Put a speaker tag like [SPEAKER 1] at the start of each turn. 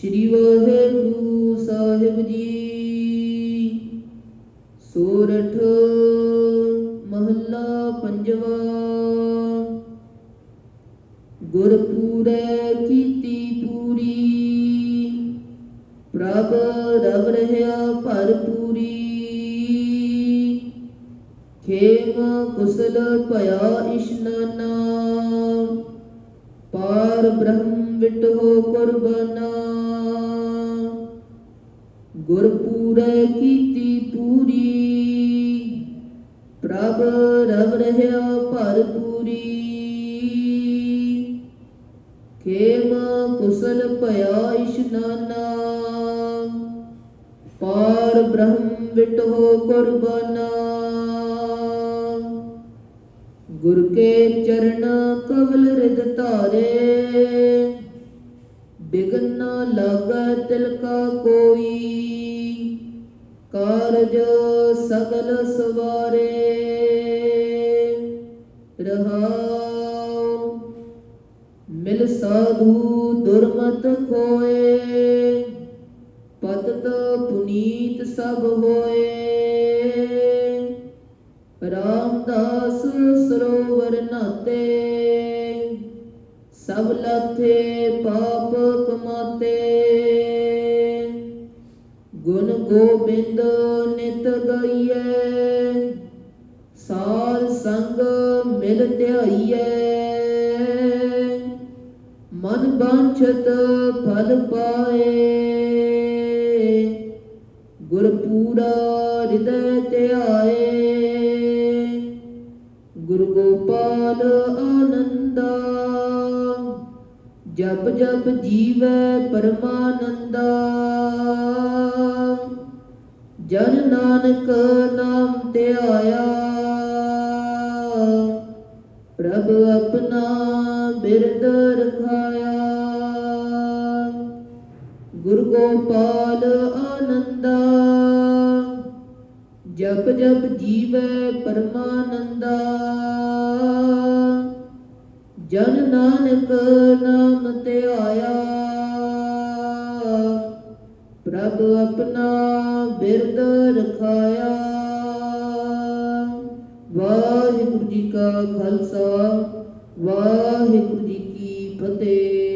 [SPEAKER 1] ਸ੍ਰੀ ਵਾਹਿਗੁਰੂ ਸਾਹਿਬ ਜੀ। ਸੋਰਠ ਮਹੱਲਾ ਪੰਜਵਾ। ਗੁਰਪੂਰੈ ਕੀਤੀ ਪੂਰੀ। ਪ੍ਰਭ ਰਵ ਰਹਿਆ ਭਰਪੂਰੀ ਖੇਮ ਕੁਸਲ ਭਇਆ ਇਸ਼ਨਾਨਾ। ਪਾਰ ਬ੍ਰਹਮ ਵਿਟੋ ਕੁਰਬਾਨਾ। ਗੁਰਪੂਰੈ ਕੀਤੀ ਪੂਰੀ। ਪ੍ਰਭ ਰਵ ਰਹਿਆ ਭਰਪੂਰੀ ਖੇਮ ਕੁਸਲ ਭਇਆ ਇਸ਼ਨਾਨਾ ਪਾਰ ਬ੍ਰਹਮ ਵਿਟੋ ਕੁਰਬਾਨਾ। ਗੁਰ ਕੇ ਚਰਨ ਕਵਲ ਰਿਦ ਧਾਰੇ। ਬਿਗਨ ਨਾ ਲਾਗੈ ਤਿਲ ਕਾ ਕੋਈ। ਕਾਰਜ ਸਗਲ ਸਵਾਰੇ। ਰਹਾਉ, ਮਿਲ ਸਾਧੂ ਦੁਰਮਤ ਕੋਏ ਪਤਤ ਪੁਨੀਤ ਸਭ ਹੋਏ। ਰਾਮਦਾਸ ਸਭ ਲਾਥੇ ਪਾਪ ਕਮਾਤੇ। ਗੁਣ ਗੋਬਿੰਦ ਨਿਤ ਗਾਈਐ। ਸਾਲ ਸੰਗ ਮਿਲ ਧਿਆਈਐ। ਮਨ ਬਾਂਛਤ ਫਲ ਪਾਏ। ਗੁਰ ਪੂਰਾ ਹਿਰਦੈ ਧਿਆਏ। ਗੁਰੂ ਗੋਪਾਲ ਆਨੰਦਾ। ਜਪ ਜਬ ਜੀਵੈ ਪਰਮਾਨੰਦਾ। ਜਨ ਨਾਨਕ ਨਾਮ ਤੇ ਆਇਆ। ਪ੍ਰਭ ਆਪਣਾ ਬਿਰਦ ਰਖਾਇਆ। ਗੁਰ ਗੋਪਾਲ ਆਨੰਦਾ। ਜਪ ਜਪ ਜੀਵੈ ਪਰਮਾਨੰਦਾ। ਜਨ ਨਾਨਕ ਨਾਮ ਤੇ ਆਇਆ। ਪ੍ਰਭ ਆਪਣਾ ਬਿਰਦ ਰਖਾਇਆ। ਵਾਹਿਗੁਰੂ ਜੀ ਕਾ ਖਾਲਸਾ, ਵਾਹਿਗੁਰੂ ਜੀ ਕੀ ਫਤਿਹ।